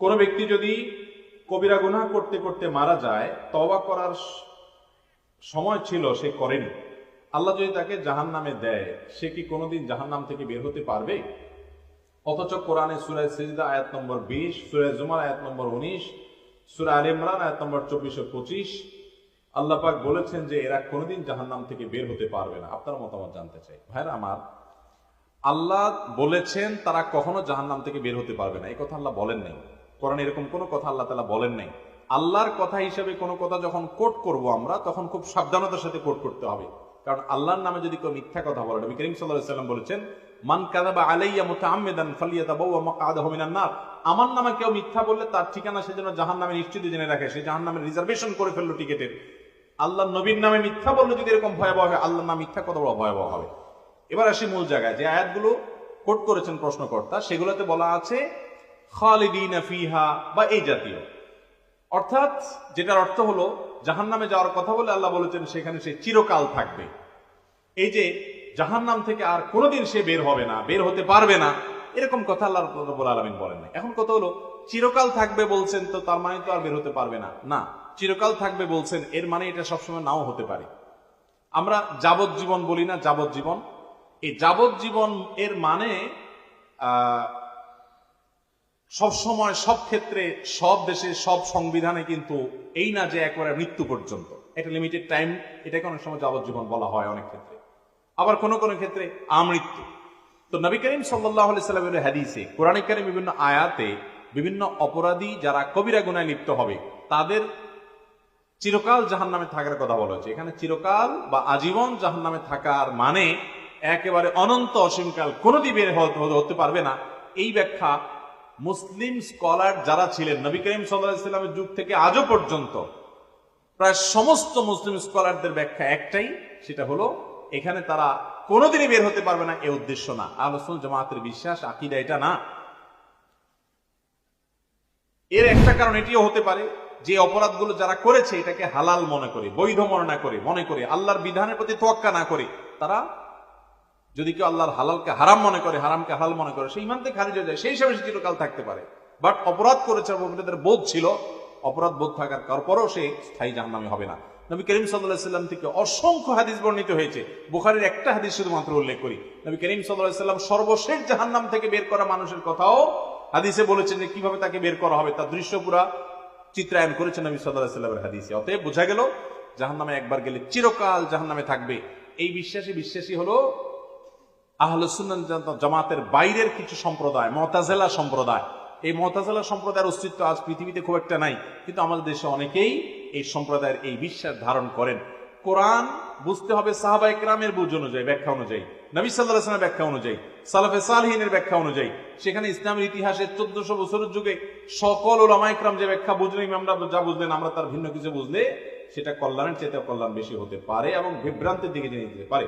কোনো ব্যক্তি যদি কবিরা গুনাহ করতে করতে মারা যায়, তওবা করার সময় ছিল, সে করেনি। আল্লাহ যদি তাকে জাহান নামে দেয়, সে কি কোনোদিন জাহান নাম থেকে বের হতে পারবে? অথচ কোরআনে সুরায় সিজদা আয়াত নম্বর বিশ সুরায় জুমার আয়াত নম্বর উনিশ, সুরা আল ইমরান আয়াত নম্বর চব্বিশ ও পঁচিশ, আল্লাহ পাক বলেছেন যে এরা কোনোদিন জাহান নাম থেকে বের হতে পারবে না। আপনার মতামত জানতে চাই। ভাইরা আমার, আল্লাহ বলেছেন তারা কখনো জাহান্নাম থেকে বের হতে পারবে না। এই কথা আল্লাহ বলেন নাই। কোরআনে এরকম কোনো কথা আল্লাহ তালা বলেন নাই। আল্লাহর কথা হিসেবে কোনো কথা যখন কোট করব আমরা, তখন খুব সাবধানতার সাথে কোট করতে হবে। কারণ আল্লাহর নামে যদি কেউ মিথ্যা কথা বলে, নবী করিম সাল্লাহ সাল্লাম বলেছেন, মান কাদাবা আলাইয়া মুতাআম্মিদান ফালিয়াতাবাওয়া মাকআদাহু মিনান নার। আমার নামে কেউ মিথ্যা বললে তার ঠিকানা সেজন্য জাহান্নামে নিশ্চিত জেনে রাখে, সে জাহান্নামে রিজার্ভেশন করে ফেলল টিকেটের। আল্লাহ নবীর নামে মিথ্যা বললে যদি এরকম ভয়াবহ হয়, আল্লাহর নাম মিথ্যা কত বড় ভয়াবহ হবে। এবার আসি মূল জায়গায়, যে আয়াতগুলো কোট করেছেন প্রশ্নকর্তা, সেগুলোতে বলা আছে খালিদিন ফিহা বা এই জাতীয়। অর্থাৎ যেটার অর্থ হলো, জাহান্নামে যাওয়ার কথা বলে আল্লাহ বলেছেন, সেখানে সে চিরকাল থাকবে। এই যে জাহান্নাম থেকে আর কোনোদিন সে বের হবে না, বের হতে পারবে না, এরকম কথা আল্লাহ রব্বুল আলামিন বলেন না এখন কথা হলো, চিরকাল থাকবে বলছেন তো তার মানে তো আর বের হতে পারবে না। না, চিরকাল থাকবে বলছেন, এর মানে এটা সবসময় নাও হতে পারে। আমরা যাবজ্জীবন বলি না, যাবজ্জীবন। এই যাবজ্জীবন এর মানে সব সময়, সব ক্ষেত্রে, সব দেশে, সব সংবিধানে কিন্তু এই না যে একবারে মৃত্যু পর্যন্ত। একটা লিমিটেড টাইম এটাকে অনেক সময় যাবজ্জীবন বলা হয় অনেক ক্ষেত্রে। আবার কোনো কোনো ক্ষেত্রে আমৃত্যু। তো নবী করিম সাল্লাহ হাদিসে কোরআনিক কারিম বিভিন্ন আয়াতে বিভিন্ন অপরাধী যারা কবিরা গুনায় লিপ্ত হবে, তাদের চিরকাল জাহান নামে থাকার কথা বলা হয়েছে। এখানে চিরকাল বা আজীবন জাহান নামে থাকার মানে একেবারে অনন্ত অসীমকাল কোনোদিন বের হতে পারবে না। এই ব্যাখ্যা মুসলিম স্কলার যারা ছিলেন, নবী করিম সাল্লাহামের যুগ থেকে আজও পর্যন্ত, প্রায় সমস্ত মুসলিম স্কলারদের ব্যাখ্যা একটাই, সেটা হলো, এখানে তারা কোনোদিনই বের হতে পারবে না, এ উদ্দেশ্য না। আলোচন জামাতের বিশ্বাস, আকিদা এটা না। এর একটা কারণ এটিও হতে পারে, যে অপরাধগুলো যারা করেছে, এটাকে হালাল মনে করে, বৈধ মনে না করে, মনে করে, আল্লাহর বিধানের প্রতি তোয়াক্কা না করে, তারা যদি কেউ আল্লাহর হালালকে হারাম মনে করে, হারামকে হালাল মনে করে, সেই থেকে খারিজ হয়ে যায়, সেই হিসাবে সে চিরকাল থাকতে পারে। বাট অপরাধ করেছে তাদের বোধ ছিল, অপরাধ বোধ থাকার পরও সে স্থায়ী জাহান্নামে হবে না। নবী করিম সাল্লাহ সাল্লাম থেকে অসংখ্য হাদিস বর্ণিত হয়েছে। বুখারির একটা হাদিস শুধুমাত্র উল্লেখ করি। নবী করিম সাল্লাহ সাল্লাম সর্বশেষ জাহান্নাম থেকে বের করা মানুষের কথাও হাদিসে বলেছেন যে কীভাবে তাকে বের করা হবে, তার দৃশ্য পুরা চিত্রায়ন করেছেন নবী সাল্লাহ সাল্লামের হাদিসে। অতএব বোঝা গেল, জাহান্নামে একবার গেলে চিরকাল জাহান্নামে থাকবে। এই বিশ্বাসী বিশ্বাসী হলো আহলুসুন্নাত জামাতের বাইরের কিছু সম্প্রদায়, মতাজেলা সম্প্রদায়, এই মতাজেলা সম্প্রদায়ের অস্তিত্ব আজ পৃথিবীতে খুব একটা নাই, কিন্তু আমাদের দেশে অনেকেই এই সম্প্রদায়ের এই বিশ্বাস ধারণ করেন। কোরআন বুঝতে হবে সাহাবা একরামের বুঝ অনুযায়ী, ব্যাখ্যা অনুযায়ী, নবী সাল্লাহ আসলামের ব্যাখ্যা অনুযায়ী, সালাফে সালহিনের ব্যাখ্যা অনুযায়ী। সেখানে ইসলামের ইতিহাসে চোদ্দশো বছরের যুগে সকল ওলামা একরাম যে ব্যাখ্যা বুঝলেন, ইমামরা যা বুঝলেন, আমরা তার ভিন্ন কিছু বুঝলে সেটা কল্যাণের চেয়ে কল্যাণ বেশি হতে পারে এবং বিভ্রান্তির দিকে যেতে পারে।